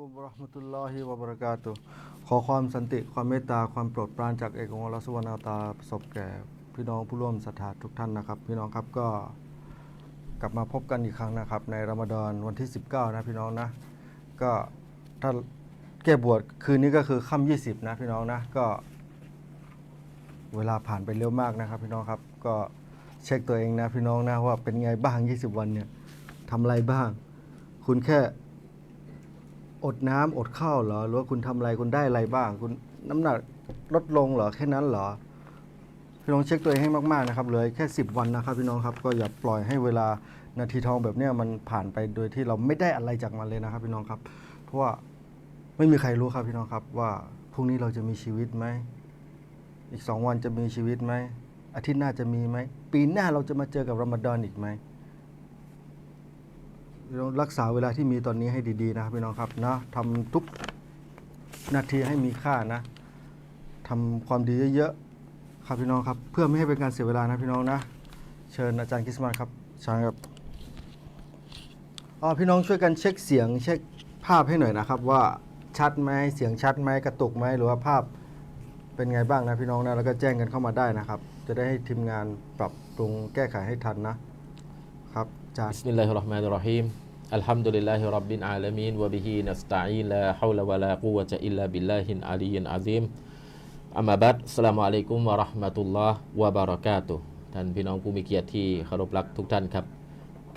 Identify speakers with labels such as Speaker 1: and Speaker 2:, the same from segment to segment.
Speaker 1: กุมวะเระห์มะตุลลอฮิวะบรากาตุ ขอความสันติ ความเมตตา ความโปรดปรานจากเอกองค์อัลลอฮฺสุบฮานาตาลาประสบแก่พี่น้องผู้ร่วมศรัทธาทุกท่านนะครับ พี่น้องครับก็กลับมาพบกันอีกครั้งนะครับ ในรอมฎอนวันที่ 19 นะพี่น้องนะ ก็ถ้าแก้บวชคืนนี้ก็คือค่ำ20 นะพี่น้องนะ ก็ เวลาผ่านไปเร็วมากนะครับ พี่น้องครับ ก็เช็คตัวเองนะพี่น้องนะว่าเป็นไงบ้าง 20 วันเนี่ยทำอะไรบ้าง คุณแค่ อดน้ำอดข้าวเหรอ หรือว่าคุณทำอะไรคุณได้อะไรบ้าง คุณน้ำหนักลดลงเหรอแค่นั้นเหรอ พี่น้องเช็คตัวเองให้มากๆนะครับเลยแค่ 10 วันนะครับ พี่น้องครับก็อย่าปล่อยให้เวลานาทีทองแบบนี้มันผ่านไปโดยที่เราไม่ได้อะไรจากมันเลยนะครับ พี่น้องครับ เพราะว่าไม่มีใครรู้ครับพี่น้องครับ ว่าพรุ่งนี้เราจะมีชีวิตไหมอีกสองวันจะมีชีวิตไหมอาทิตย์หน้าจะมีไหมปีหน้าเราจะมาเจอกับรอมฎอนอีกไหม รักษาเวลาที่มีตอนนี้ให้ดีๆนะครับพี่น้องครับนะทำทุกนาทีให้มีค่านะทำความดีเยอะๆครับพี่น้องครับ เพื่อไม่ให้เป็นการเสียเวลานะพี่น้องนะ เชิญอาจารย์คริสต์มาสครับช่ครับอ๋อพี่น้องช่วยกันเช็คเสียงเช็คภาพให้หน่อยนะครับ ว่าชัดไหมเสียงชัดไหมกระตุกไหมหรือว่าภาพเป็นไงบ้างนะพี่น้องนะแล้วก็แจ้งกันเข้ามาได้นะครับ จะได้ให้ทีมงานปรับปรุงแก้ไขให้ทันนะครับ จารย์ บิสมิลลาฮิร
Speaker 2: เราะห์มานิรเราะฮีมอัลฮัมดุลิลลาฮิร็อบบิลอาลามีนวะบิฮินัสตะอีนลาฮาวละวะลากุวะตะอิลลาบิลลาฮิลอาลี
Speaker 1: ยิ
Speaker 2: นอาซีมอัมาบัดสลามุอะลัยกุมวะเราะห์มะตุลลอฮ์วะบะเราะกาตุท่านพี่น้องผู้มีเกียรติที่เคารพรักทุกท่านครับ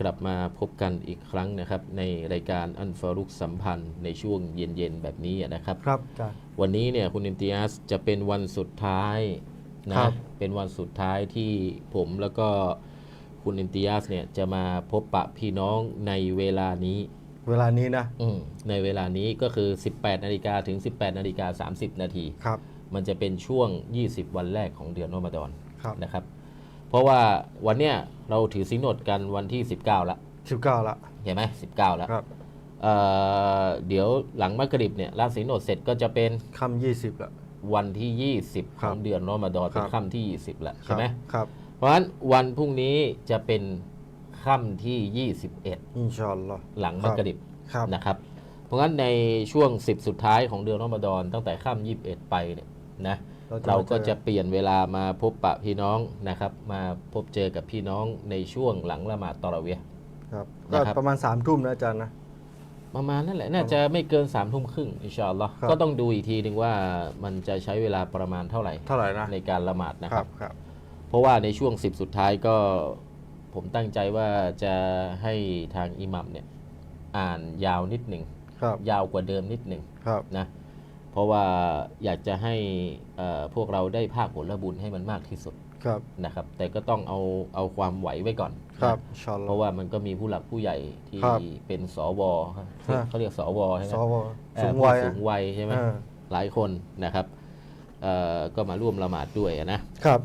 Speaker 2: กลับมาพบกันอีกครั้งนะครับ ในรายการอันฟารุกสัมพันธ์ในช่วงเย็นๆแบบนี้นะครับ
Speaker 1: ครับจาร
Speaker 2: วันนี้เนี่ยคุณอิมติยาสจะเป็นวันสุดท้ายนะเป็นวันสุดท้ายที่ผมแล้วก็ คุณอิมติยัสเนี่ยจะมาพบปะพี่น้องในเวลานี้
Speaker 1: เวลานี้นะ
Speaker 2: อืมในเวลานี้ก็คือ 18นาฬิกาถึง 18นาฬิกา30 นาที
Speaker 1: ครับ
Speaker 2: มันจะเป็นช่วง 20 วันแรกของเดือนรอมฎอน
Speaker 1: ครับ
Speaker 2: นะครับ เพราะว่าวันเนี้ยเราถือสินอดกันวันที่ 19ละ
Speaker 1: สิบเก้าละ
Speaker 2: เห็นไหม19แล้ว
Speaker 1: ครับ
Speaker 2: เอ่อเดี๋ยวหลังมักริบเนี่ยรับสินอดเสร็จก็จะเป็น
Speaker 1: คำยี่สิบละ
Speaker 2: วันที่ 20ข
Speaker 1: ครั
Speaker 2: อบงเดือนรอมฎอน
Speaker 1: ครั
Speaker 2: เป็น
Speaker 1: บ
Speaker 2: ค่ำที่ 20แล้วใช่ไหม
Speaker 1: ครับ
Speaker 2: เพ ราะฉะนั้นวันพรุ่งนี้จะเป็นค่ำที่ 21
Speaker 1: อินชาอัลลอฮ์
Speaker 2: หลังมักริบ
Speaker 1: ครับ
Speaker 2: นะครับ เพราะงั้นในช่วง 10 สุดท้ายของเดือนรอมฎอนตั้งแต่ค่ำ21 ไปเนี่ยนะเราก็จะเปลี่ยนเวลามาพบปะพี่น้องนะครับ มาพบเจอกับพี่น้องในช่วงหลังละหมาดตอเราะเวียห์
Speaker 1: ครับ
Speaker 2: นะ
Speaker 1: ก็
Speaker 2: ครับ
Speaker 1: ประมาณสามทุ่มนะอาจารย์นะ
Speaker 2: ประมาณนั่นแหละ น่าจะไม่เกิน3ามทุ่มครึ่งอินชาอัลลอฮ์
Speaker 1: ครับ
Speaker 2: ก็ต้องดูอีกทีหนึ่งว่ามันจะใช้เวลาประมาณเท่าไหร่
Speaker 1: เท่าไหร่นะ
Speaker 2: ในการละหมาดนะ
Speaker 1: ค
Speaker 2: ค
Speaker 1: รั
Speaker 2: รั
Speaker 1: บบครับ
Speaker 2: เพราะว่าในช่วง 10 สุดท้ายก็ผมตั้งใจว่าจะให้ทางอิหมัมเนี่ยอ่านยาวนิดหนึ่ง
Speaker 1: ครับ
Speaker 2: ยาวกว่าเดิมนิดหนึ่ง
Speaker 1: ครับ
Speaker 2: นะเพราะว่าอยากจะให้เอ่อพวกเราได้ภาคผลบุญให้มันมากที่สุด
Speaker 1: ครับ
Speaker 2: นะครับ แต่ก็ต้องเอาเอาความไหวไว้ก่อน
Speaker 1: ครับ
Speaker 2: นะ
Speaker 1: อินชาอัลล
Speaker 2: เพ
Speaker 1: อฮ์
Speaker 2: ราะว่ามันก็มีผู้หลักผู้ใหญ่ที่
Speaker 1: ครับ
Speaker 2: เป็นสวครับ
Speaker 1: ฮะ
Speaker 2: เขาเรียกสวใช่ไหม
Speaker 1: สว
Speaker 2: เอ่
Speaker 1: สู
Speaker 2: อง
Speaker 1: วัย
Speaker 2: ผู้สูงวัยใช่ไหม
Speaker 1: เออ
Speaker 2: หลายคนนะครับเอ่อก็มาร่วมละหมาดด้วยนะ
Speaker 1: ครับ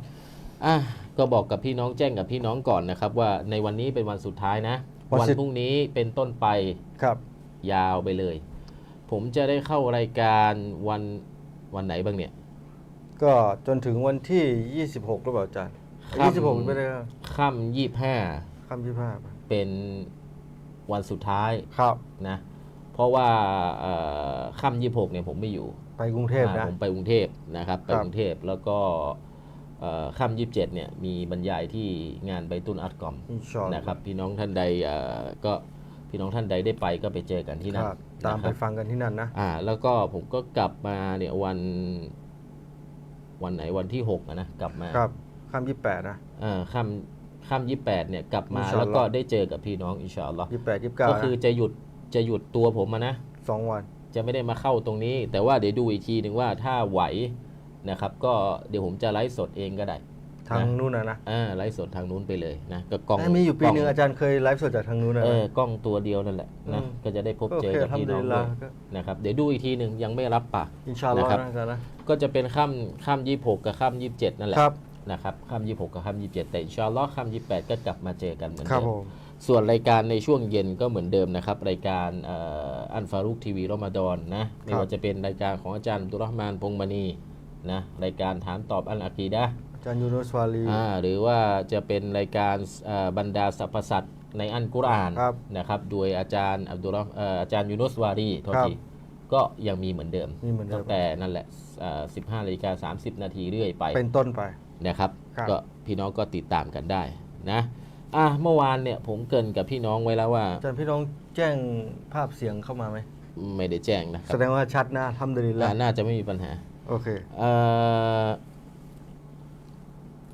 Speaker 2: อะก็บอกกับพี่น้องแจ้งกับพี่น้องก่อนนะครับ ว่าในวันนี้เป็นวันสุดท้ายนะ
Speaker 1: วัน
Speaker 2: วัน
Speaker 1: สุด
Speaker 2: พรุ่งนี้เป็นต้นไป
Speaker 1: ครับ
Speaker 2: ยาวไปเลย ผมจะได้เข้ารายการวันวันไหนบ้างเนี่ย
Speaker 1: ก็จนถึงวันที่ 26หรือเปล่าอาจารย์
Speaker 2: ครับ
Speaker 1: ยี่สิบหกไม่ได้ครับ
Speaker 2: ค่ำยี่ห้า
Speaker 1: ค่ำยี่ห้า
Speaker 2: เป็นวันสุดท้าย
Speaker 1: ครับ
Speaker 2: นะ เพราะว่าเอ่อค่ำยี่หกเนี่ยผมไม่อยู่
Speaker 1: ไปกรุงเทพ
Speaker 2: อ่า
Speaker 1: นะ
Speaker 2: ผมไปกรุงเทพนะครับ ไป
Speaker 1: ครับ
Speaker 2: กรุงเทพแล้วก็เอ่อ ค่ำยี่สิบเจ็ดเนี่ยมีบรรยายที่งานใบตุนอัดกอม
Speaker 1: อินชาอัลลอฮ์
Speaker 2: นะครับพี่น้องท่านใดเอ่อก็พี่น้องท่านใดได้ไปก็ไปเจอกันที่
Speaker 1: ค
Speaker 2: นั่น
Speaker 1: รับตาม
Speaker 2: นะค
Speaker 1: ไป
Speaker 2: รับ
Speaker 1: ฟังกันที่นั่นนะ
Speaker 2: อ่าแล้วก็ผมก็กลับมาเนี่ยวันวันไหนวันที่หกอะนะกลับมา
Speaker 1: ครับค่ำยี่แปดนะ
Speaker 2: เอ่าค่ำค่ำยี่แปดเนี่ยกลับมา
Speaker 1: อินชาอัลลอฮ์
Speaker 2: แล้วก็ได้เจอกับพี่น้องอินชาอัลลอฮ์
Speaker 1: ยี่แปดยี่เก้า
Speaker 2: ก็คือจะหยุดจะหยุดตัวผมอะนะ
Speaker 1: สองวัน
Speaker 2: จะไม่ได้มาเข้าตรงนี้ แต่ว่าเดี๋ยวดูอีกทีหนึ่งว่าถ้าไหว นะครับ ก็เดี๋ยวผมจะไลฟ์สดเองก็ได้
Speaker 1: ทางนู้นนะนะ
Speaker 2: อ่าไลฟ์สดทางนู้นไปเลยนะก็กล้อง
Speaker 1: มีอยู่ปีหนึ่ง
Speaker 2: กล้
Speaker 1: อาจารย์เคยไลฟ์สดจากทางนู้นนะ
Speaker 2: เออกล้องตัวเดียวนั่นแหละนะ
Speaker 1: อืม
Speaker 2: ก็จะได้พบ
Speaker 1: ก็โอ
Speaker 2: เจอ
Speaker 1: เค
Speaker 2: กับพี่น้อง
Speaker 1: อัลฮัมดุลิล
Speaker 2: ด้
Speaker 1: ลา
Speaker 2: วย
Speaker 1: ห์ก็
Speaker 2: นะครับเดี๋ยวดูอีกทีหนึ่งยังไม่รับปาก
Speaker 1: อินชาอัลลอฮ์
Speaker 2: นะครับ
Speaker 1: นะอาจารย์นะ
Speaker 2: ก็จะเป็นค่ำค่ำยี่หกกับค่ำยี่สิบเจ็ดนั่นแหละ
Speaker 1: ครับ
Speaker 2: นะครับค่ำยี่หกกับค่ำยี่สิบเจ็ดแต่อินชาอัลลอฮ์ค่ำยี่แปดก็กลับมาเจอกันเหมือน
Speaker 1: ครับ
Speaker 2: เดิ
Speaker 1: ผมม
Speaker 2: ส่วนรายการในช่วงเย็นก็เหมือนเดิมนะครับ รายการเอ่ออันฟารุกทีวีรอมฎอนนะไม่ว่าจะเป็นรายการของอาจารย์อับดุลรอฮ์มานพงษ์มณี นะรายการถามตอบอันอากีดะห์
Speaker 1: อาจารย์ยูนุสวาลี
Speaker 2: อ่าหรือว่าจะเป็นรายการเอ่อบรรดาสรรพสัตว์ในอันกุรอาน
Speaker 1: ครับ
Speaker 2: นะครับโดยอาจารย์อับดุลรอฮ์เอ่ออาจารย์ยูนุสวารีโทษ
Speaker 1: ครับ
Speaker 2: ทีก็ยังมีเหมือนเดิม
Speaker 1: มีเหมือนเดิม
Speaker 2: ตั้งแต่นั่นแหละอ่า15นาฬิกา30 นาทีเรื่อยไป
Speaker 1: เป็นต้นไป
Speaker 2: นะครับ
Speaker 1: ครับ
Speaker 2: ก็พี่น้องก็ติดตามกันได้นะอะเมื่อวานเนี่ยผมเกรินกับพี่น้องไว้แล้วว่า
Speaker 1: อาจารย์พี่น้องแจ้งภาพเสียงเข้ามาไหม
Speaker 2: ไม่ได้แจ้งนะครั
Speaker 1: แส
Speaker 2: บ
Speaker 1: ดงว่าชัดนะทำดีแล้
Speaker 2: น่าวน่าจะไม่มีปัญหา
Speaker 1: โอเค
Speaker 2: เอ่อ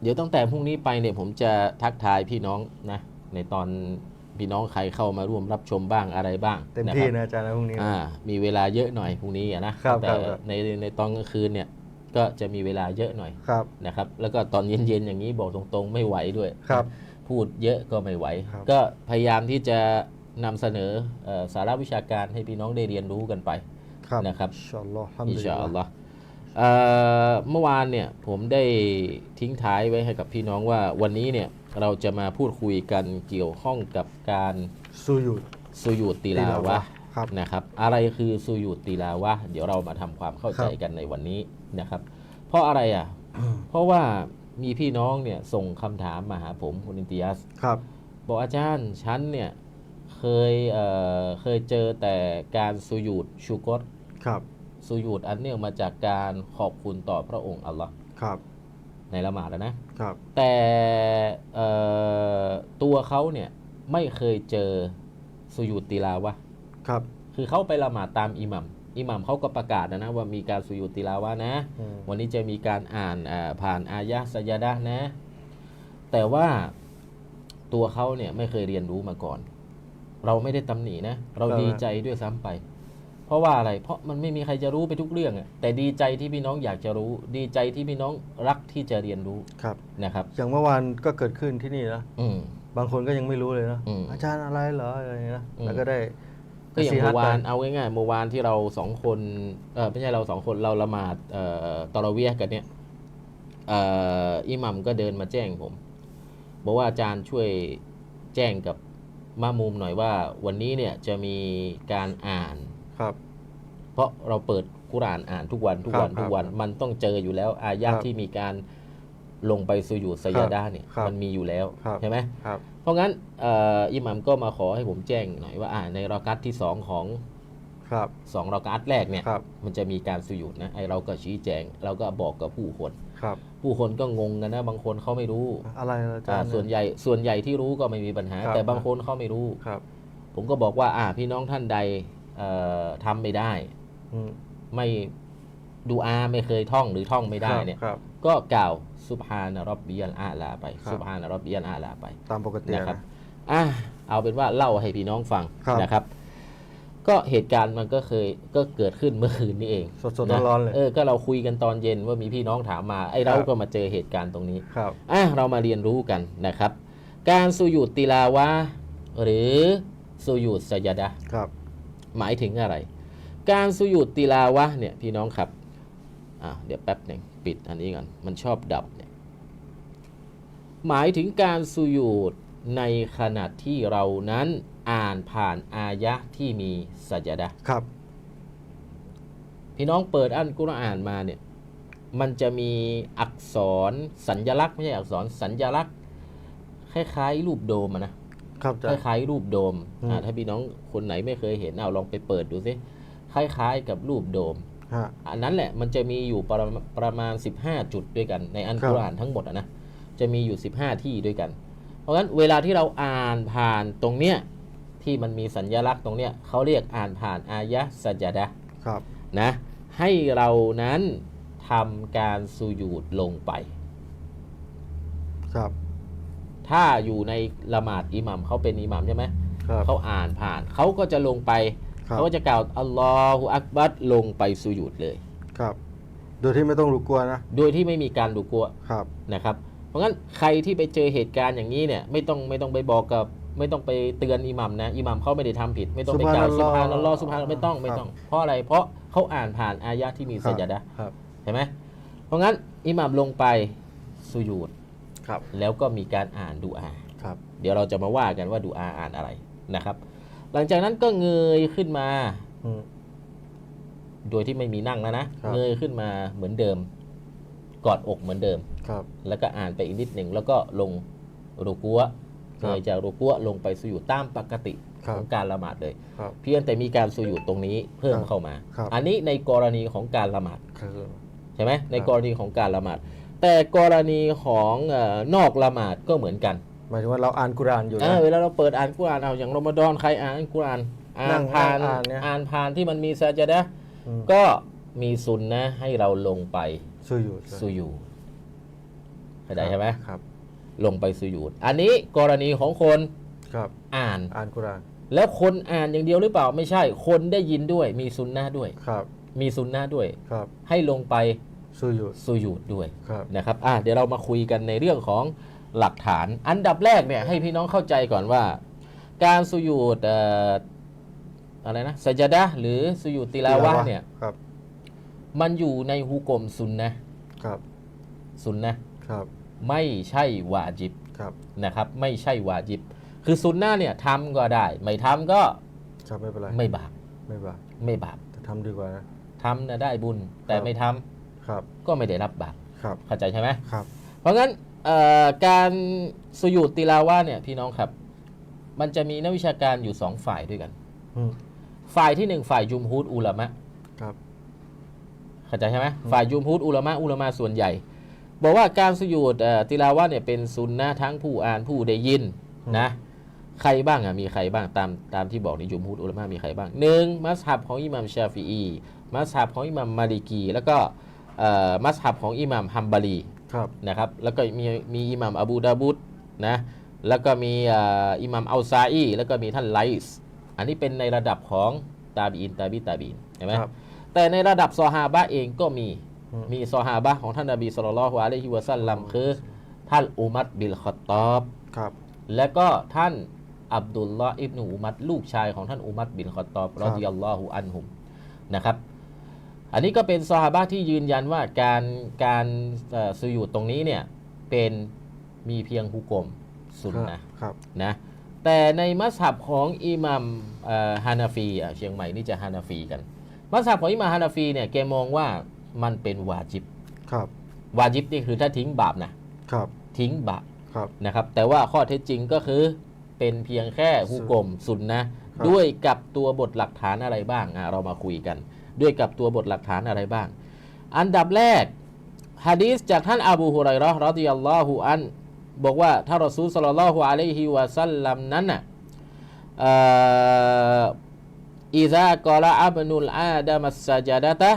Speaker 2: เดี๋ยวตั้งแต่พรุ่งนี้ไปเนี่ยผมจะทักทายพี่น้องนะในตอนพี่น้องใครเข้ามาร่วมรับชมบ้างอะไรบ้าง
Speaker 1: เต็ม
Speaker 2: นะ
Speaker 1: ที่
Speaker 2: ครับ
Speaker 1: นะอาจารย์นะพรุ่งนี้นะ
Speaker 2: อ่ามีเวลาเยอะหน่อยพรุ่งนี้อะนะครับแต่
Speaker 1: ครับครับ
Speaker 2: ในในตอนกลางคืนเนี่ยก็จะมีเวลาเยอะหน่อย
Speaker 1: ครับ
Speaker 2: นะครับ แล้วก็ตอนเย็นๆอย่างนี้บอกตรงๆ ไม่ไหวด้วย
Speaker 1: ครับ
Speaker 2: พูดเยอะก็ไม่ไหว
Speaker 1: ครับ
Speaker 2: ก็พยายามที่จะนำเสนอเอ่อสาระวิชาการให้พี่น้องได้เรียนรู้กันไป
Speaker 1: ครับ
Speaker 2: นะครับ
Speaker 1: อิน
Speaker 2: ชาอัลลอฮ์ เอ่อเมื่อวานเนี่ยผมได้ทิ้งท้ายไว้ให้กับพี่น้องว่าวันนี้เนี่ยเราจะมาพูดคุยกันเกี่ยวข้องกับการ
Speaker 1: สูยุด
Speaker 2: สุยูดตีลาวะห์
Speaker 1: ครับ
Speaker 2: นะครับ อะไรคือสุยูดตีลาวะห์เดี๋ยวเรามาทำความเข้าใจ
Speaker 1: ครับ
Speaker 2: กันในวันนี้นะครับ เพราะอะไรอะ เพราะว่ามีพี่น้องเนี่ยส่งคำถามมาหาผมคุณอินติยัส
Speaker 1: ครับ
Speaker 2: บอกอาจารย์ฉันเนี่ยเคยเอ่อเคยเจอแต่การสุยูดชูกร
Speaker 1: ครับ
Speaker 2: สุยูดอันเนื่องมาจากการขอบคุณต่อพระองค์อัลลอฮ์
Speaker 1: ครับ
Speaker 2: ในละหมาดอะนะ
Speaker 1: ครับ
Speaker 2: แต่เอ่อตัวเขาเนี่ยไม่เคยเจอสุยูดติลาวะห์
Speaker 1: ครับ
Speaker 2: คือเขาไปละหมาดตามอิหมัมอิหมัมเขาก็ประกาศนะนะว่ามีการสุยูดติลาวะห์นะ
Speaker 1: อืม
Speaker 2: วันนี้จะมีการอ่านอ่าผ่านอายะห์สยาดะห์นะ แต่ว่าตัวเขาเนี่ยไม่เคยเรียนรู้มาก่อน เราไม่ได้ตำหนินะ เราดีใจด้วยซ้ำไป เพราะว่าอะไร เพราะมันไม่มีใครจะรู้ไปทุกเรื่องอะแต่ดีใจที่พี่น้องอยากจะรู้ ดีใจที่พี่น้องรักที่จะเรียนรู้
Speaker 1: ครับ
Speaker 2: นะครับ
Speaker 1: อย่างเมื่อวานก็เกิดขึ้นที่นี่นะ
Speaker 2: อืม
Speaker 1: บางคนก็ยังไม่รู้เลยนะ
Speaker 2: อืม
Speaker 1: อาจารย์อะไรเหรออะไรอย่างเงี้ยนะ
Speaker 2: อืม
Speaker 1: แล้วก็ได้
Speaker 2: ก็อย่าง
Speaker 1: ซีฮั
Speaker 2: เมื่
Speaker 1: ด
Speaker 2: อวาน
Speaker 1: ไป
Speaker 2: เอาง่ายๆเมื่อวานที่เราสองคนเออไม่ใช่เราสองคนเราละหมาดเอ่อตอเราะเวียห์กันเนี่ยเอ่ออิหมัมก็เดินมาแจ้งผมบอกว่าอาจารย์ช่วยแจ้งกับมามุมหน่อยว่า วันนี้เนี่ยจะมีการอ่าน
Speaker 1: ครับ
Speaker 2: เพราะเราเปิดกุรอานอ่านทุกวันทุกวัน
Speaker 1: ครับ
Speaker 2: ทุกวัน
Speaker 1: ครับ
Speaker 2: มันต้องเจออยู่แล้ว อายะ
Speaker 1: ครับ
Speaker 2: ที่มีการลงไปสุญูดสยาดาเนี่ย
Speaker 1: ครับ
Speaker 2: มันมีอยู่แล้ว
Speaker 1: ครับ
Speaker 2: ใช่ไหม
Speaker 1: ครับ
Speaker 2: เพราะงั้นเอ่ออิหมัมก็มาขอให้ผมแจ้งหน่อยว่าอ่าในรอกัตที่สองของ
Speaker 1: ครับ
Speaker 2: สองรอกัตแรกเนี่ย
Speaker 1: ครับ
Speaker 2: มันจะมีการสุญูดนะไอเราก็ชี้แจงเราก็บอกกับผู้คน
Speaker 1: ครับ
Speaker 2: ผู้คนก็งงกันนะ บางคนเขาไม่รู้
Speaker 1: อะไรนะอาจา
Speaker 2: อ่าร
Speaker 1: ย์
Speaker 2: ส่วนใหญ่ส่วนใหญ่ที่รู้ก็ไม่มีปัญหา
Speaker 1: ครับ
Speaker 2: แต่บางคนเขาไม่รู้
Speaker 1: ครับ
Speaker 2: ผมก็บอกว่าอ่าพี่น้องท่านใดเอ่อ ทำไม่ได้
Speaker 1: อืม
Speaker 2: ไม่ดูอาไม่เคยท่องหรือท่องไม่ได้เนี่ย
Speaker 1: ครับ
Speaker 2: ก็กล่าวซุบฮานะรับบิยัลอาลาไป
Speaker 1: ครับ
Speaker 2: ซุบฮานะรับบิยัลอาลาไป
Speaker 1: ตามปกติ
Speaker 2: นะครับ
Speaker 1: นะ
Speaker 2: อะเอาเป็นว่าเล่าให้พี่น้องฟัง
Speaker 1: ครับ
Speaker 2: นะครับ ก็เหตุการณ์มันก็เคยก็เกิดขึ้นเมื่อคืนนี้เอง
Speaker 1: สดๆ
Speaker 2: นะ
Speaker 1: ร้อนๆเลย
Speaker 2: เออก็เราคุยกันตอนเย็นว่ามีพี่น้องถามมาไอ้เรา
Speaker 1: ครับ
Speaker 2: ก็มาเจอเหตุการณ์ตรงนี้
Speaker 1: ครับ
Speaker 2: อะเรามาเรียนรู้กันนะครับ การสุยูดติลาวะห์หรือสุยูดสยาดะห์
Speaker 1: ครับ
Speaker 2: หมายถึงอะไร การสุยูดติลาวะห์เนี่ยพี่น้องครับอะเดี๋ยวแป๊บหนึ่งปิดอันนี้ก่อนมันชอบดับเนี่ยหมายถึงการสุยูดในขณะที่เรานั้นอ่านผ่านอายะห์ที่มีสัจดะห์
Speaker 1: ครับ
Speaker 2: พี่น้องเปิดอันกุรอานมาเนี่ยมันจะมีอักษรสัญญลักษณ์ไม่ใช่อักษรสัญญลักษณ์คล้ายๆรูปโดมอะนะ ครับ
Speaker 1: อาจารย์
Speaker 2: คล้ายๆรูปโดม
Speaker 1: อืม
Speaker 2: อ่าถ้าพี่น้องคนไหนไม่เคยเห็นเอาลองไปเปิดดูสิคล้ายๆกับรูปโดม
Speaker 1: ฮะ
Speaker 2: อันนั้นแหละมันจะมีอยู่ประมาณประมาณ 15 จุดด้วยกัน ในอัน
Speaker 1: ครับ
Speaker 2: กุรอานทั้งหมดอะนะจะมีอยู่ 15 ที่ด้วยกัน เพราะงั้นเวลาที่เราอ่านผ่านตรงเนี้ยที่มันมีสัญญลักษณ์ตรงเนี้ยเขาเรียกอ่านผ่านอายะห์สัจดะห์
Speaker 1: ครับ
Speaker 2: นะให้เรานั้นทำการสุญูดลงไป
Speaker 1: ครับ
Speaker 2: ถ้าอยู่ในละหมาดอิหมัมเขาเป็นอิหมัมใช่ไหม
Speaker 1: ครับ
Speaker 2: เขาอ่านผ่านเขาก็จะลงไป
Speaker 1: ครับ
Speaker 2: เขาก็จะกล่าวอัลลอฮฺอักบัดลงไปสุญูดเลย
Speaker 1: ครับ โดยที่ไม่ต้องรู้กลัวนะ
Speaker 2: โดยที่ไม่มีการดูกลัว
Speaker 1: ครับ
Speaker 2: นะครับ เพราะงั้นใครที่ไปเจอเหตุการณ์อย่างนี้เนี่ยไม่ต้องไม่ต้องไปบอกกับไม่ต้องไปเตือนอิหมัมนะอิหมัมเขาไม่ได้ทำผิด ไม่ต้องไปกล่าว
Speaker 1: ซุ
Speaker 2: สุ
Speaker 1: บ
Speaker 2: ภา
Speaker 1: ฮา
Speaker 2: นั
Speaker 1: นั
Speaker 2: ล
Speaker 1: ล
Speaker 2: ล
Speaker 1: ล
Speaker 2: อ
Speaker 1: อ
Speaker 2: ฮ
Speaker 1: ฮ์ฺ
Speaker 2: สุภานัลไม่ต้องไม่ต้อง เพราะอะไรเพราะเขาอ่านผ่านอายะที่มีสัจดะห์
Speaker 1: ครับ
Speaker 2: เห็นไหมเพราะงั้นอิหมัมลงไปสุญูด
Speaker 1: ครับ
Speaker 2: แล้วก็มีการอ่านดูอา
Speaker 1: ครับ
Speaker 2: เดี๋ยวเราจะมาว่ากันว่าดูอาอ่านอะไรนะครับ หลังจากนั้นก็เงยขึ้นมา
Speaker 1: อืม
Speaker 2: โดยที่ไม่มีนั่งแล้วนะ
Speaker 1: ครับ
Speaker 2: เงยขึ้นมาเหมือนเดิม กอดอกเหมือนเดิม
Speaker 1: ครับ
Speaker 2: แล้วก็อ่านไปอีกนิดหนึ่งแล้วก็ลงรูกัว
Speaker 1: ครับ
Speaker 2: เงยจากรูกัวลงไปสุญูดตามปกติ
Speaker 1: ครับ
Speaker 2: ของการละหมาดเลย
Speaker 1: ครับ
Speaker 2: เพียงแต่มีการสุญูดตรงนี้เพิ่ม
Speaker 1: ครับ
Speaker 2: เข้ามา
Speaker 1: ครับ
Speaker 2: อันนี้ในกรณีของการละหมาด
Speaker 1: คือ
Speaker 2: ใช่ไหมใน
Speaker 1: ครับ
Speaker 2: กรณีของการละหมาด แต่กรณีของเออนอกละหมาดก็เหมือนกัน
Speaker 1: หมายถึงว่าเราอ่านกุรอานอยู่
Speaker 2: เอ
Speaker 1: นะ
Speaker 2: อเวลาเราเปิดอ่านกุรอานเอาอย่างรอมฎอนใครอ่านกุรอานอ่า
Speaker 1: นั่
Speaker 2: น
Speaker 1: ง
Speaker 2: ผ่าน
Speaker 1: นั่งอ่านเนี่ย
Speaker 2: อ่านผ่านที่มันมีซาจดะห์
Speaker 1: อืม
Speaker 2: ก็มีซุนนะห์ให้เราลงไป
Speaker 1: สู้อยู่
Speaker 2: สุญูดเข้าใจใช่ไหม
Speaker 1: ครับ
Speaker 2: ลงไปสุญูดอันนี้กรณีของคน
Speaker 1: ครับ
Speaker 2: อ่าน
Speaker 1: อ่านกุรอาน
Speaker 2: แล้วคนอ่านอย่างเดียวหรือเปล่าไม่ใช่ คนได้ยินด้วย มีซุนนะห์ด้วย
Speaker 1: ครับ
Speaker 2: มีซุนนะห์ด้วย
Speaker 1: ครับ
Speaker 2: ให้ลงไป
Speaker 1: สู้อยู่
Speaker 2: สุญูดด้วย
Speaker 1: ครับ
Speaker 2: นะครับอะเดี๋ยวเรามาคุยกันในเรื่องของหลักฐาน อันดับแรกเนี่ยให้พี่น้องเข้าใจก่อนว่า การสุญูดเอ่ออะไรนะสัจดะห์หรือสุญูดติลาวะห์เนี่ย
Speaker 1: ครับ
Speaker 2: มันอยู่ในฮุกมซุนนะห์
Speaker 1: ครับ
Speaker 2: ซุนนะห์
Speaker 1: ครับ
Speaker 2: ไม่ใช่วาจิบ
Speaker 1: ครับ
Speaker 2: นะครับ ไม่ใช่วาจิบ คือซุนนะห์เนี่ยทำก็ได้ ไม่ทำก็
Speaker 1: ครับไม่เป็นไร
Speaker 2: ไม่บาป
Speaker 1: ไม่บาป
Speaker 2: ไม่บาป
Speaker 1: แต่ทำดีกว่านะ
Speaker 2: ทำนะได้บุญแต่
Speaker 1: ครับ
Speaker 2: ไม่ทำ
Speaker 1: ครับ
Speaker 2: ก็ไม่ได้รับบาป
Speaker 1: ครับ
Speaker 2: เข้าใจใช่ไหม
Speaker 1: ครับ
Speaker 2: เพราะงั้นเอ่อการสุญูดติลาวะห์เนี่ยพี่น้องครับ มันจะมีนักวิชาการอยู่สองฝ่ายด้วยกัน
Speaker 1: อืม
Speaker 2: ฝ่ายที่หนึ่งฝ่ายจุมฮูดอุลามะ
Speaker 1: ครับ
Speaker 2: เข้าใจใช่ไหมฝ่ายจุมฮูดอุลามะอุลามะส่วนใหญ่ บอกว่าการสุญูดเอ่อติลาวะห์เนี่ยเป็นซุนนะห์ทั้งผู้อ่านผู้ได้ยินนะใครบ้างอะมีใครบ้างตามตามที่บอกในจุมฮูดอุลามะมีใครบ้างหนึ่งมัสฮับของอิหมัมชาฟีอีมัสฮับของอิหมัมมาลิกี แล้วก็เอ่อ มัสฮับของอิหมัมฮัมบารี
Speaker 1: ครับ
Speaker 2: นะครับแล้วก็มีมีอิหมัมอบูดาบุดนะแล้วก็มีอ่าอิหมัมอัลซาอีแล้วก็มีท่านไลส์อันนี้เป็นในระดับของตาบีอินตาบีตาบีนเห็นไหม
Speaker 1: ครับ
Speaker 2: แต่ในระดับซอฮาบะห์เองก็มี
Speaker 1: อืม
Speaker 2: มีซอฮาบะห์ของท่านนบีสุลต่านละฮ์อะลัยฮิวะสัลลัมคือท่านอุมัดบิลขอตตอบ
Speaker 1: ครับ
Speaker 2: และก็ท่านอับดุลลอฮ์อิบนุอุมัดลูกชายของท่านอุมัดบินขอตตอบรอดิยัลลอฮุอันฮุมนะครับ อันนี้ก็เป็นซอฮาบะห์ที่ยืนยันว่าการการเอ่อสุยูดตรงนี้เนี่ยเป็นมีเพียงฮุกมสุนนะห์
Speaker 1: ครับ
Speaker 2: นะแต่ในมัสฮับของอิหมัมเอ่อฮานาฟีอะเชียงใหม่นี่จะฮานาฟีกัน มัสฮับของอิหมัมฮานาฟีเนี่ยแกมองว่ามันเป็นวาจิบ
Speaker 1: ครับ
Speaker 2: วาจิบนี่คือถ้าทิ้งบาปนะครับทิ้งบาป
Speaker 1: ครับ
Speaker 2: นะครับแต่ว่าข้อเท็จจริงก็คือเป็นเพียงแค่ฮุกมสุนนะห์
Speaker 1: ครับ
Speaker 2: ด้วยกับตัวบทหลักฐานอะไรบ้างอะเรามาคุยกัน ด้วยกับตัวบทหลักฐานอะไรบ้าง อันดับแรกฮะดีษจากท่านอบูฮุไรราะห์รอฎิยัลลอฮุอันบอกว่าถ้านรอซูลสลลัลลอฮุอะลัยฮิวะสัลลัมนั้นน่ะอิซากอละอับนุลอาดามัสซาจาดะตะ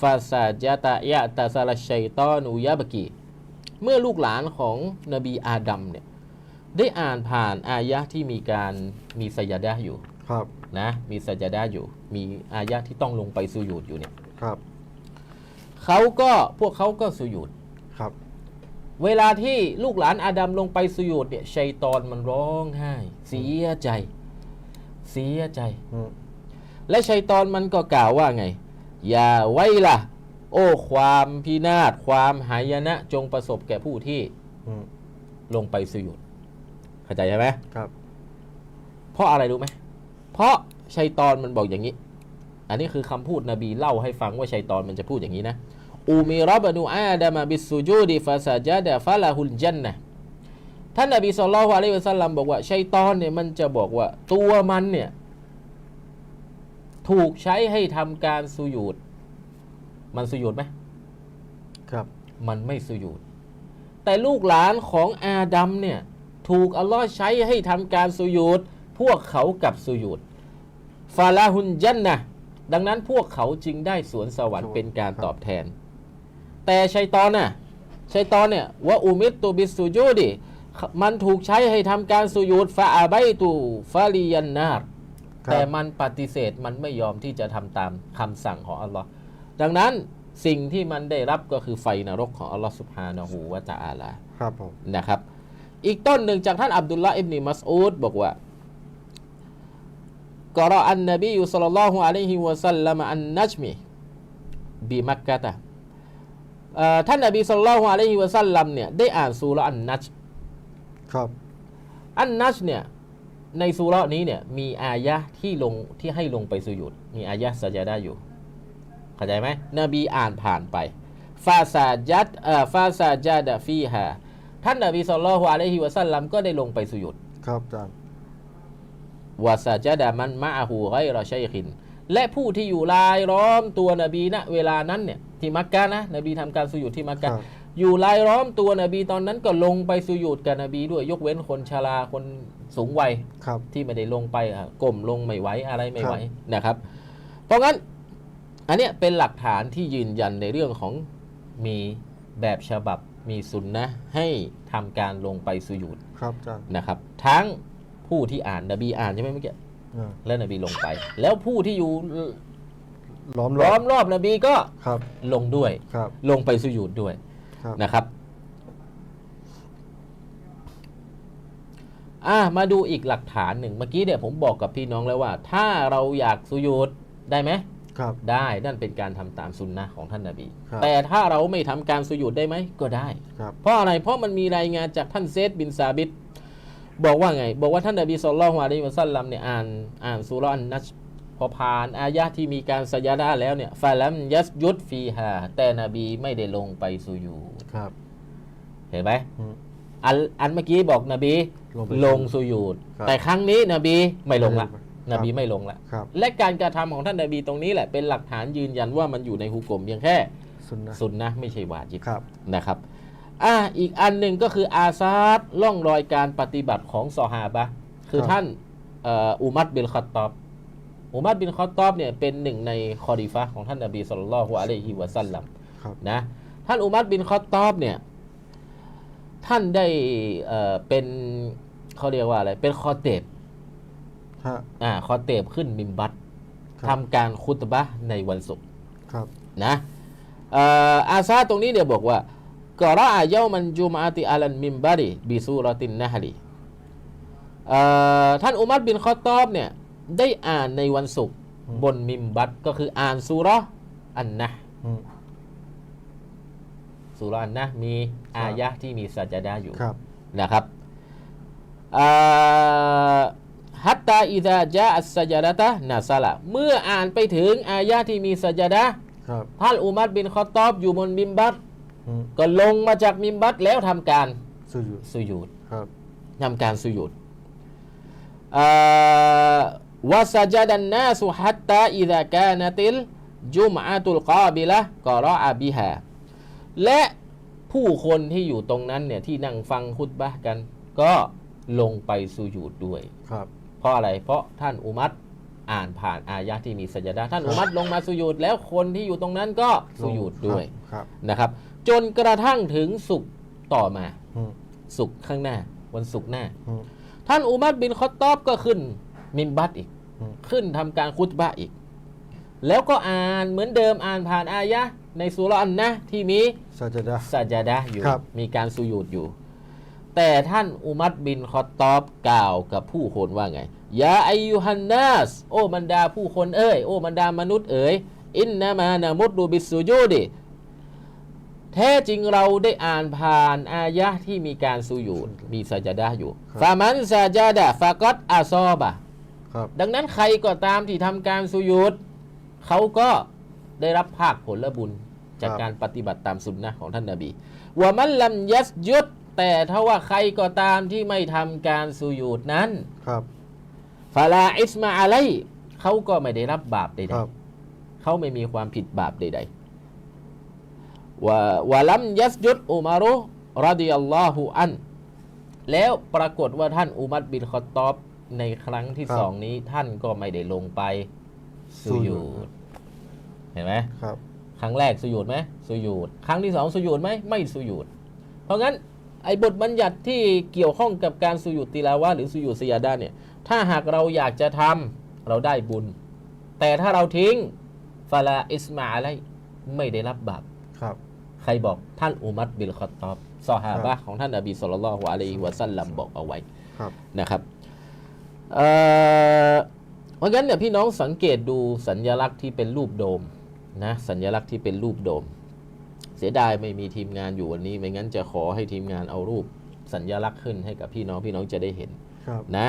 Speaker 2: ฟาซาจาตะยะตะซาลชัยตอนูยะบกีเมื่อลูกหลานของนบีอาดัมเนี่ยได้อ่านผ่านอายะที่มีการมีสยาดะอยู่
Speaker 1: ครับ
Speaker 2: นะมีสยาดะห์อยู่ มีอายะห์ที่ต้องลงไปสุญูดอยู่เนี่ย
Speaker 1: ครับ
Speaker 2: เขาก็พวกเขาก็สุญูด
Speaker 1: ครับ
Speaker 2: เวลาที่ลูกหลานอาดัมลงไปสุญูดเนี่ยชัยตอนมันร้องไห้ เสียใจ เสียใจ
Speaker 1: อืม
Speaker 2: และชัยตอนมันก็กล่าวว่าไง อย่าไว้ล่ะ โอ้ความพินาศความหายนะจงประสบแก่ผู้ที่
Speaker 1: อืม
Speaker 2: ลงไปสุญูดเข้าใจใช่ไหม
Speaker 1: ครับ
Speaker 2: เพราะอะไรรู้ไหม เพราะชัยตอนมันบอกอย่างนี้ อันนี้คือคำพูดนบีเล่าให้ฟังว่าชัยตอนมันจะพูดอย่างนี้นะอูมีรอบนูอาดามาบิสซูจูดิฟาซาจาดะฟาลาฮุลจันนะท่านนบีสุลต่านละฮ์อะลัยฮิวะสัลลัมบอกว่าชัยตอนเนี่ยมันจะบอกว่าตัวมันเนี่ยถูกใช้ให้ทำการสุญูดมันสุญูดไหม
Speaker 1: ครับ
Speaker 2: มันไม่สุญูดแต่ลูกหลานของอาดัมเนี่ยถูกอัลลอฮ์ใช้ให้ทำการสุญูดพ วกเขากับสุญูดฟาลาฮุนจันนะดังนั้นพวกเขาจึงได้สวนสวรรค์เป็นการตอบแทน แต่ชัยตอนน่ะชัยตอนเนี่ยว่าอุมิตตุบิสสุจูดิมันถูกใช้ให้ทำการสุญูดฟาอาไบตูฟาลียันนาร
Speaker 1: ครับ
Speaker 2: แต่มันปฏิเสธมันไม่ยอมที่จะทำตามคำสั่งของอัลลอฮ์ดังนั้นสิ่งที่มันได้รับก็คือไฟนรกของอัลลอฮ์สุบฮานะฮูวะตะอาลา
Speaker 1: ครับผม
Speaker 2: นะครับ อีกต้นหนึ่งจากท่านอับดุลลาห์อิบนิมัสอูดบอกว่า กรออันนบียุสลลัลลอฮุอะลัยฮิวะสัลลัมอันนัจมีบีมักกะตะเอ่อท่านนบีสุลลัลลอฮุอะลัยฮิวะสัลลัมเนี่ยได้อ่านซูเราะห์อันนัจ
Speaker 1: ครับ
Speaker 2: อันนัชเนี่ยในซูเราะห์นี้เนี่ยมีอายะห์ที่ลงที่ให้ลงไปสุญูดมีอายะห์สจาดะห์อยู่เข้าใจไหมนบีอ่านผ่านไปฟาซาจัดเอ่อฟาซาจาดะฟีฮาท่านนบีสุลต่านละฮ์อะลัยฮิวะสัลลัมก็ได้ลงไปสุญูด
Speaker 1: ครับอาจารย์
Speaker 2: วาซาจดามันมะอาหูไกรอชัยขิน และผู้ที่อยู่รายล้อมตัวนบีณเวลานั้นเนี่ยที่มักกะนะ นบีทำการสุญูดที่มักกะ
Speaker 1: ครับ
Speaker 2: อยู่รายล้อมตัวนบีตอนนั้นก็ลงไปสุญูดกับนบีด้วยยกเว้นคนชราคนสูงวัย
Speaker 1: ครับ
Speaker 2: ที่ไม่ได้ลงไปอะก้มลงไม่ไหวอะไรไม่ไหว
Speaker 1: ครับ
Speaker 2: นะครับ เพราะงั้นอันเนี้ยเป็นหลักฐานที่ยืนยันในเรื่องของมีแบบฉบับมีสุนนะห์ให้ทำการลงไปสุญูด
Speaker 1: ครับอาจารย์
Speaker 2: นะครับ ทั้ง ผู้ที่อ่านนบีอ่านใช่ไหมเมื่อกี้
Speaker 1: อ่า
Speaker 2: แล้วนบีลงไป แล้วผู้ที่อยู่
Speaker 1: ล้อมร
Speaker 2: ล้
Speaker 1: อ
Speaker 2: อบมรอบนบีก็
Speaker 1: ครับ
Speaker 2: ลงด้วย
Speaker 1: ครับ
Speaker 2: ลงไปสุญูดด้วย
Speaker 1: ครับ
Speaker 2: นะครับอะมาดูอีกหลักฐานหนึ่งเมื่อกี้เนี่ยผมบอกกับพี่น้องแล้วว่า ถ้าเราอยากสุญูดได้ไหม
Speaker 1: ครับ
Speaker 2: ได้นั่นเป็นการทำตามสุนนะของท่านนาบี
Speaker 1: ครับ
Speaker 2: แต่ถ้าเราไม่ทำการสุญูดได้ไหมก็ได้
Speaker 1: ครับ
Speaker 2: เพราะอะไร เพราะมันมีรายงานจากท่านเซดบินซาบิด บอกว่าไง บอกว่าท่านนบีสุลต่านอะลัยฮิวะสัลลัมเนี่ยอ่านอ่านสุราะห์อันนัชพอผ่านอายะห์ที่มีการสยาดาแล้วเนี่ยฟาลัมยัสยุดฟีฮาแต่นบีไม่ได้ลงไปสุญูด
Speaker 1: ครับ
Speaker 2: เห็นไหม
Speaker 1: อืม
Speaker 2: อันอันเมื่อกี้บอกนบี
Speaker 1: ลงไป
Speaker 2: ลงสุญูด
Speaker 1: ครับ
Speaker 2: แต่ครั้งนี้นบีไม่ลงละ
Speaker 1: ครับ
Speaker 2: นบีไม่ลงละ
Speaker 1: ครับ
Speaker 2: และการกระทำของท่านนบีตรงนี้แหละเป็นหลักฐานยืนยันว่ามันอยู่ในฮุกกลมเพียงแค่
Speaker 1: สุนนะ
Speaker 2: สุนนะไม่ใช่วาจิบ
Speaker 1: ครับ
Speaker 2: นะครับ อ่าอีกอันหนึ่งก็คืออาซาดล่องรอยการปฏิบัติของซอฮาบะห์คือ
Speaker 1: ครับ
Speaker 2: ท่านเอ่ออุมัดบินคอตตอบอุมัดบินคอตตอบเนี่ยเป็นหนึ่งในคอดีฟะห์ของท่านนบีสุลต่านละฮ์อะลัยฮิวะสัลลัม
Speaker 1: ครับ
Speaker 2: นะท่านอุมัดบินคอตตอบเนี่ยท่านได้เอ่อเป็นเขาเรียกว่าอะไรเป็นคอเตบ
Speaker 1: ฮะ
Speaker 2: อ่าคอเตบขึ้นมิมบัต
Speaker 1: ครับ
Speaker 2: ทำการคุตบะห์ในวันศุกร์
Speaker 1: ครับ
Speaker 2: นะเอ่ออาซาตรงนี้เนี่ยบอกว่า กอรออาเยามันจุมอาติอาลันมิมบาริบิซูรตินนะฮลีเอ่อท่านอุมัรบินคอตตอบเนี่ยได้อ่านในวันศุกร์บนมิมบัตก็คืออ่านซูเราะห์อันนะห์
Speaker 1: อืม
Speaker 2: ซูเราะห์อันนะห์มีอายะห์ที่มีสัจดาห์อยู่
Speaker 1: ครับ
Speaker 2: นะครับฮัตตาอิดะจาอัสซะจดะตะนาซาละเมื่ออ่านไปถึงอายะห์ที่มีสัจดาห์
Speaker 1: ครับ
Speaker 2: ท่านอุมัรบินคอตตอบอยู่บนมิมบัต
Speaker 1: อืม
Speaker 2: ก็ลงมาจากมิมบัตแล้วทำการ
Speaker 1: สุญูด
Speaker 2: สุญูด
Speaker 1: ครับ
Speaker 2: ทำการสุญูดอ่าวาซาจดันนาสุฮัตตาอิดะกานะติลจุมอะตุลกาบิละกอรออาบิฮาและผู้คนที่อยู่ตรงนั้นเนี่ยที่นั่งฟังคุตบะห์กัน ก็ลงไปสุญูดด้วย
Speaker 1: ครับ
Speaker 2: เพราะอะไรเพราะท่านอุมัตอ่านผ่านอายะห์ที่มีสัจดาท่านอุมัตลงมาสุญูดแล้วคนที่อยู่ตรงนั้นก็สุญูดด้วย
Speaker 1: ครับ
Speaker 2: นะครับ จนกระทั่งถึงสุกร์ต่อมา
Speaker 1: อืม
Speaker 2: สุกร์ข้างหน้า วันศุกร์หน้า
Speaker 1: อืม
Speaker 2: ท่านอุมัรบินคอตตอบก็ขึ้น มิมบัตอีก
Speaker 1: อืม
Speaker 2: ขึ้นทำการคุตบะห์อีก แล้วก็อ่านเหมือนเดิมอ่านผ่านอายะห์ในสุราะห์อันนะห์ที่มี
Speaker 1: ซาจดะ
Speaker 2: ซาจาดะห์อยู่
Speaker 1: ครับ
Speaker 2: มีการสุญูดอยู่ แต่ท่านอุมัรบินคอตตอบกล่าวกับผู้คนว่าไงยาอายุฮันนัสโอ้บรรดาผู้คนเอ้ย โอ้บรรดามนุษย์เอ๋ยอินนามานามุดดูบิสสุญูดิ แท้จริงเราได้อ่านผ่านอายะห์ที่มีการสุญูดมีซาจาดะห์อยู่
Speaker 1: ครับ
Speaker 2: ฟามันซาจาดะฟากอตอาซอบะ
Speaker 1: ครับ
Speaker 2: ดังนั้นใครก็ตามที่ทำการสุญูดเขาก็ได้รับภาคผลบุญ จาก
Speaker 1: ครับ
Speaker 2: การปฏิบัติตามสุนนะของท่านนาบีว่ามันลัมยัสยุดแต่ถ้าว่าใครก็ตามที่ไม่ทำการสุญูดนั้น
Speaker 1: ครับ
Speaker 2: ฟาลาอิสมาอะไรเขาก็ไม่ได้รับบาปใด
Speaker 1: ครับ
Speaker 2: ๆเขาไม่มีความผิดบาปใดๆ ว่าวะลัมยัสยุดอุมารุรดิยัลลอฮุอัน แล้วปรากฏว่าท่านอุมัรบินคอตตอบในครั้งที่
Speaker 1: ครับ
Speaker 2: สองนี้ท่านก็ไม่ได้ลงไปสุญูดเห็นไหม
Speaker 1: ครับ
Speaker 2: ครั้งแรกสุญูดไหมสุญูดครั้งที่สองสุญูดไหมไม่สุญูดเพราะงั้นไอ้บทบัญญัติที่เกี่ยวข้องกับการสุญูดติลาวะห์หรือสุญูดสยาดาเนี่ยถ้าหากเราอยากจะทำเราได้บุญ แต่ถ้าเราทิ้งฟาลาอิสมาอะไรไม่ได้รับบาป
Speaker 1: ครับ
Speaker 2: ใครบอกท่านอุมัรบิลคอตตอบซอฮาบะห์ของท่านนบีสุลต่านละฮ์อะลัยฮิวะสัลลัมบอกเอาไว้
Speaker 1: ครับ
Speaker 2: นะครับเอ่อเพราะงั้นเนี่ยพี่น้องสังเกตดูสัญญลักษณ์ที่เป็นรูปโดมนะสัญลักษณ์ที่เป็นรูปโดม เสียดายไม่มีทีมงานอยู่วันนี้ ไม่งั้นจะขอให้ทีมงานเอารูปสัญญลักษณ์ขึ้นให้กับพี่น้องพี่น้องจะได้เห็น
Speaker 1: ครับ
Speaker 2: นะ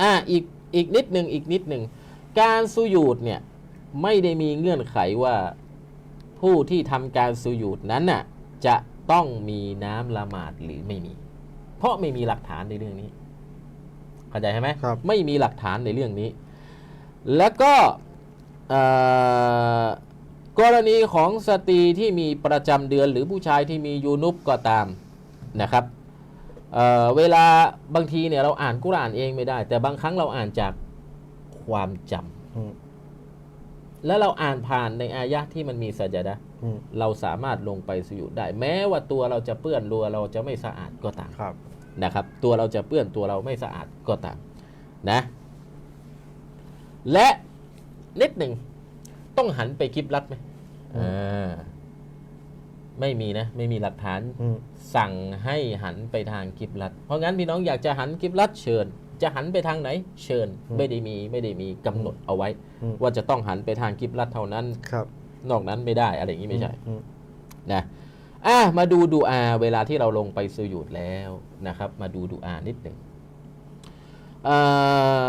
Speaker 2: อะอีกอีกนิดหนึ่งอีกนิดหนึ่งการสุญูดเนี่ยไม่ได้มีเงื่อนไขว่า ผู้ที่ทำการสุญูดนั้นน่ะจะต้องมีน้ำละหมาดหรือไม่มี เพราะไม่มีหลักฐานในเรื่องนี้เข้าใจใช่ไหม
Speaker 1: ครับ
Speaker 2: ไม่มีหลักฐานในเรื่องนี้ แล้วก็เอ่อกรณีของสตรีที่มีประจำเดือนหรือผู้ชายที่มียูนุบก็ตามนะครับเอ่อเวลาบางทีเนี่ยเราอ่านกุรอานเองไม่ได้ แต่บางครั้งเราอ่านจากความจำ
Speaker 1: อืม
Speaker 2: แล้วเราอ่านผ่านในอายะห์ที่มันมีสัจดะห์
Speaker 1: อืม
Speaker 2: เราสามารถลงไปสยุดได้ แม้ว่าตัวเราจะเปื้อนรัวเราจะไม่สะอาดก็ตาม
Speaker 1: ครับ
Speaker 2: นะครับ ตัวเราจะเปื้อนตัวเราไม่สะอาดก็ตามนะ และนิดหนึ่งต้องหันไปกิบลัดไหม
Speaker 1: อืม
Speaker 2: อ่าไม่มีนะ ไม่มีหลักฐาน
Speaker 1: อืม
Speaker 2: สั่งให้หันไปทางกิบลัด เพราะงั้นพี่น้องอยากจะหันกิบลัดเชิญ จะหันไปทางไหน เชิญไม่ได้มีไม่ได้มีกำหนดเอาไว้
Speaker 1: อืม
Speaker 2: ว่าจะต้องหันไปทางกิบลัดเท่านั้น
Speaker 1: ครับ
Speaker 2: นอกนั้นไม่ได้อะไรอย่างนี้ไม่ใช่
Speaker 1: อืม
Speaker 2: นะอะมาดูดูอาเวลาที่เราลงไปสุญูดแล้วนะครับ มาดูดูอานิดหนึ่งอ่า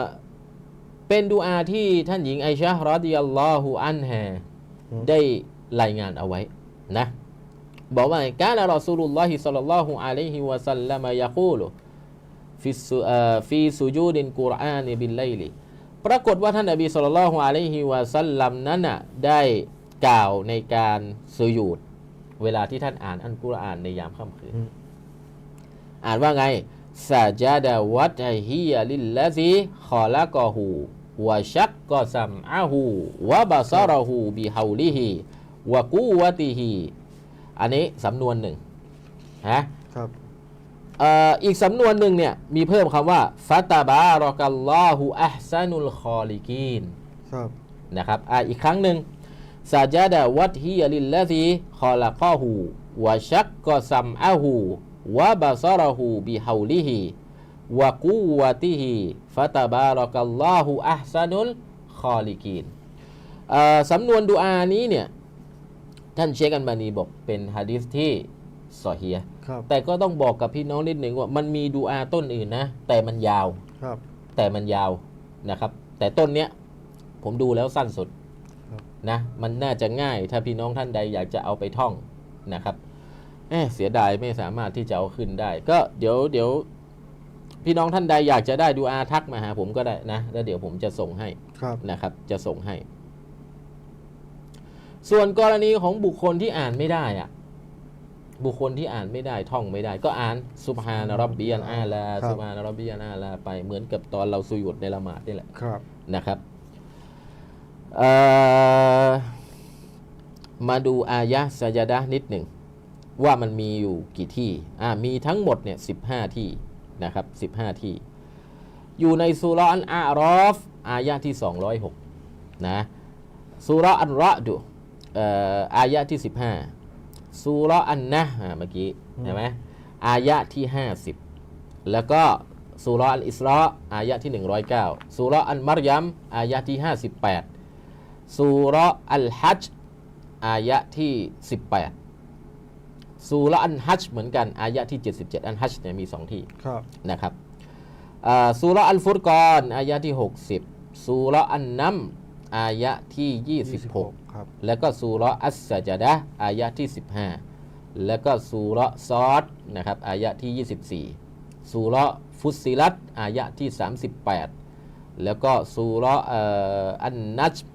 Speaker 2: เป็นดูอาที่ท่านหญิงไอชะห์รอดิยัลลอฮุอันฮา
Speaker 1: อืม
Speaker 2: ได้รายงานเอาไว้นะบอกว่ากาลรอซูลุลลอฮิสัลลัลลอฮุอะลัยฮิวะสัลลัมยะกูลุ ฟิสุอ่าฟีสุจูดินกุรอานิบิลไลลิปรากฏว่าท่านนบีสัลลัลลอฮุอะลัยฮิวะสัลลัมนั้นน่ะได้กล่าวในการสุญูดเวลาที่ท่านอ่านอันกุรอานในยามค่ำคืน
Speaker 1: อืม
Speaker 2: อ่านว่าไงซาจาดาวัตฮิยาลิลลาซีขอละกอหูวะชักกอซัมอาหูวะบาซารหูบิฮาวลิฮิวะกูวะติฮิอันนี้สำนวนหนึ่งนะครับเอ่ออีกสำนวนหนึ่งเนี่ยมีเพิ่มคำว่าฟาตาบารอกัลลอฮุอัพซานุลคอลิกีน
Speaker 1: ครับ
Speaker 2: นะครับอะอีกครั้งหนึ่งซาจาดะวัตฮิยาลิลลาซีคอละกอหูวะชักกอซัมอาหูวะบาซารหูบิฮาวลิฮิวะกูวะติฮิฟะตาบารักัลลอฮุอัพซานุลคอลิกีนเอ่อสำนวนดูอานี้เนี่ยท่านเชคอันบานีบอกเป็นฮะดิษที่ ซอฮีฮ์
Speaker 1: ครับ
Speaker 2: แต่ก็ต้องบอกกับพี่น้องนิดหนึ่งว่ามันมีดูอาต้นอื่นนะ แต่มันยาว
Speaker 1: ครับ
Speaker 2: แต่มันยาวนะครับ แต่ต้นเนี้ยผมดูแล้วสั้นสุด
Speaker 1: ครับ
Speaker 2: นะ มันน่าจะง่ายถ้าพี่น้องท่านใดอยากจะเอาไปท่องนะครับเอ๊ะเสียดายไม่สามารถที่จะเอาขึ้นได้ ก็เดี๋ยวเดี๋ยวพี่น้องท่านใดอยากจะได้ดูอาทักมาหาผมก็ได้นะแล้วเดี๋ยวผมจะส่งให้
Speaker 1: ครับ
Speaker 2: นะครับ จะส่งให้ ส่วนกรณีของบุคคลที่อ่านไม่ได้อะ บุคคลที่อ่านไม่ได้ท่องไม่ได้ ก็อ่านซุบฮานะรับบียันอาลา
Speaker 1: ครับ
Speaker 2: ซุบฮานะรับบียันอาลาไปเหมือนกับตอนเราสุยุดในละหมาดนี่แหละ
Speaker 1: ครับ
Speaker 2: นะครับเอ่อมาดูอายะห์ซะจาดะห์นิดหนึ่ง ว่ามันมีอยู่กี่ที่อ่ามีทั้งหมดเนี่ยสิที่นะครับสิที่ อยู่ในสุราะห์อันอารอฟอายะห์ที่206นะสุราะห์อันรอดุเอ่ออายะห์ที่15สุราะห์อันนะห์อ่าเมื่อกี้เห็นไหมอายะห์ที่ 50 แล้วก็สุราะห์อันอิสราอายะห์ที่ 109สุราะห์อันมัรยัมอายะห์ที่ 58สุราะห์อัลฮัจญ์อายะห์ที่ 18สุราะห์อันฮัจญ์เหมือนกันอายะห์ที่ 77 อันฮัจญ์เนี่ยมีสองที่
Speaker 1: ครับ
Speaker 2: นะครับอ่าสุราะห์อัลฟุรกอนอายะที่ 60สุราะห์อันนัมอายะที่ 26
Speaker 1: ครับ
Speaker 2: แล้วก็สุราะห์อัสซะจาดะห์อายะที่ 15 แล้วก็สุราะห์ซอดนะครับอายะที่ 24สุราะห์ฟุสซิลัตอายะที่ 38 แล้วก็สุราะห์เอ่ออันนัจม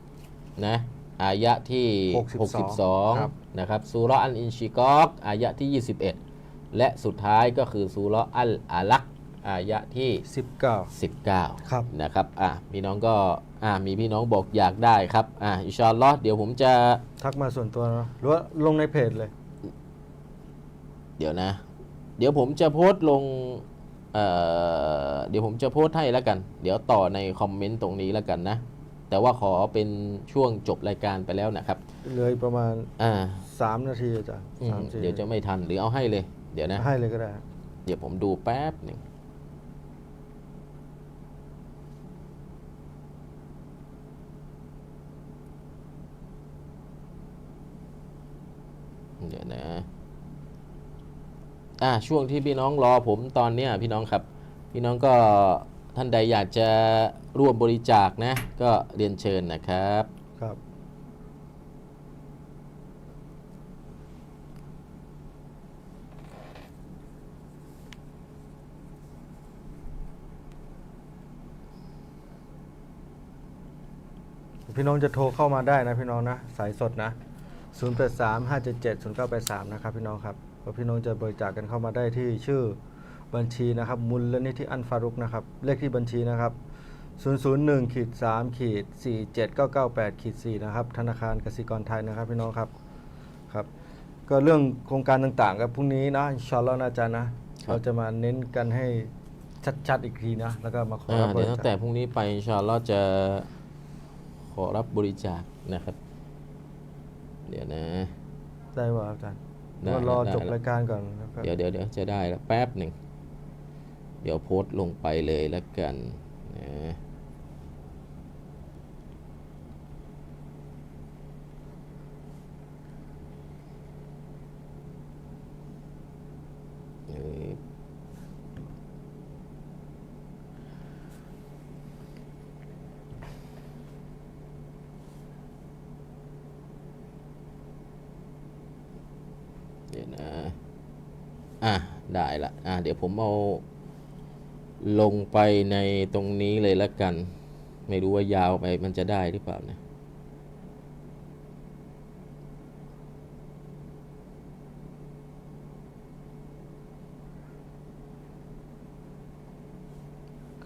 Speaker 2: นะอายะที่
Speaker 1: 62ครับ
Speaker 2: 62นะครับสุราะห์อันอินชิกอกอายะที่ 21 และสุดท้ายก็คือสุราะห์อัลอาลักอายะที่
Speaker 1: สิบเก้า
Speaker 2: 19
Speaker 1: ครับ
Speaker 2: นะครับอะพี่น้องก็ อะมีพี่น้องบอกอยากได้ครับอะอินชาอัลลอฮ์เดี๋ยวผมจะ
Speaker 1: ทักมาส่วนตัวนะหรือว่าลงในเพจเลย
Speaker 2: เดี๋ยวนะ เดี๋ยวผมจะโพสต์ลงเอ่อเดี๋ยวผมจะโพสต์ให้แล้วกัน เดี๋ยวต่อในคอมเมนต์ตรงนี้แล้วกันนะ แต่ว่าขอเป็นช่วงจบรายการไปแล้วนะครับ
Speaker 1: เหลยประมาณ
Speaker 2: อ่า
Speaker 1: สามนาทีอาจารย์
Speaker 2: อืม
Speaker 1: สามสี่
Speaker 2: เดี๋ยวจะไม่ทันหรือเอาให้เลย เดี๋ยวนะ
Speaker 1: ให้เลยก็ได้
Speaker 2: เดี๋ยวผมดูแป๊บหนึ่ง เดี๋ยวนะ อ่าช่วงที่พี่น้องรอผมตอนเนี้ยพี่น้องครับ พี่น้องก็ท่านใดอยากจะร่วมบริจาคนะ ก็เรียนเชิญนะครับ
Speaker 1: ครับพี่น้องจะโทรเข้ามาได้นะพี่น้องนะ สายสดนะ 0 8 3 5 7 7 0 9 8 3 นะครับพี่น้องครับแล้วพี่น้องจะบริจาคกันเข้ามาได้ที่ชื่อบัญชีนะครับมูลนิธิอันฟารุกนะครับ เลขที่บัญชีนะครับ 001ขีด3ขีด47998ขีด4นะครับ ธนาคารกสิกรไทยนะครับพี่น้องครับครับ ก็เรื่องโครงการต่างๆกับพรุ่งนี้นะอินชาอัลลอฮ์นะอาจารย์นะ เราจะมาเน้นกันให้ชัดๆอีกทีนะ แล้วก็มาขอ
Speaker 2: อ่า
Speaker 1: รับบ
Speaker 2: เดี๋ยว
Speaker 1: ริ
Speaker 2: ตั้ง
Speaker 1: จา
Speaker 2: แต่
Speaker 1: ค
Speaker 2: พรุ่งนี้ไปอินชาอัลลอฮ์จะขอรับบริจาคนะครับ เดี๋ยวนะ
Speaker 1: ได้ว่าอาจารย์
Speaker 2: ได้
Speaker 1: ว่ารอ
Speaker 2: ได้
Speaker 1: จบรายการก่อนแล้วก็
Speaker 2: เดี๋ยวเดี๋ยวเดี๋ยวจะได้แล้วแป๊บหนึ่ง เดี๋ยวโพสต์ลงไปเลยแล้วกันนะเอ่อเดี๋ยวนะ อะ ได้ละอะเดี๋ยวผมเอาลงไปในตรงนี้เลยละกัน ไม่รู้ว่ายาวไปมันจะได้หรือเปล่านะ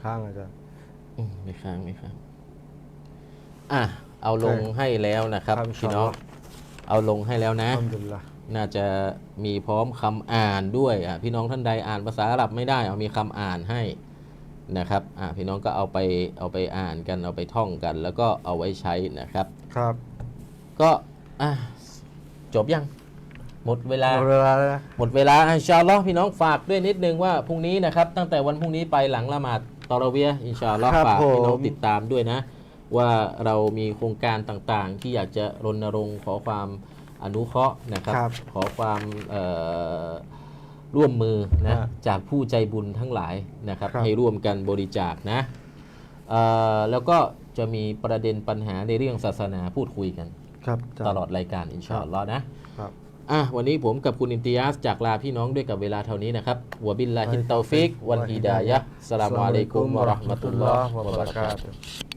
Speaker 1: ข้างอาจารย์
Speaker 2: อืมไม่ค้างไม่ค้างอะเอาลง
Speaker 1: ใช่
Speaker 2: ให้แล้วนะครับ
Speaker 1: ครับ
Speaker 2: พี่น้องเอาลงให้แล้วนะ
Speaker 1: อัลฮัมดุลิลละ
Speaker 2: น่าจะมีพร้อมคำอ่านด้วยอะพี่น้องท่านใดอ่านภาษาอาหรับไม่ได้เอามีคำอ่านให้นะครับอะพี่น้องก็เอาไปเอาไปอ่านกันเอาไปท่องกัน แล้วก็เอาไว้ใช้นะครับ
Speaker 1: ครับ
Speaker 2: ก็อะจบยังหมดเวลา
Speaker 1: หมดเวลาแล้วนะ
Speaker 2: หมดเวลาอินชาอัลลอฮ์พี่น้องฝากด้วยนิดนึงว่าพรุ่งนี้นะครับ ตั้งแต่วันพรุ่งนี้ไปหลังละหมาดตอเราะเวียห์อินชาอัลลอฮ์
Speaker 1: ครับ
Speaker 2: ฝากพี่น้อง
Speaker 1: ผม
Speaker 2: ติดตามด้วยนะ ว่าเรามีโครงการต่างๆ ที่อยากจะรณรงค์ขอความ อนุเคราะห์นะครับ
Speaker 1: ครับ
Speaker 2: ขอความเอ่อร่วมมือนะ
Speaker 1: ครับ
Speaker 2: จากผู้ใจบุญทั้งหลายนะครับ
Speaker 1: ครับ
Speaker 2: ให้ร่วมกันบริจาคนะเอ่อแล้วก็จะมีประเด็นปัญหาในเรื่องศาสนาพูดคุยกัน
Speaker 1: ครับาจารย์
Speaker 2: ตลอดรายการอินชาอัลลอฮ์นะครับ อะวันนี้ผมกับคุณอิมติยาสจากลาพี่น้องด้วยกับเวลาเท่านี้นะครับวะบิลลาฮิตเตาฟิก วันฮิดายะฮ์สลามุอะลัยกุมวะเราะห์มะตุลลอฮ์วะบะเราะกาตุฮ์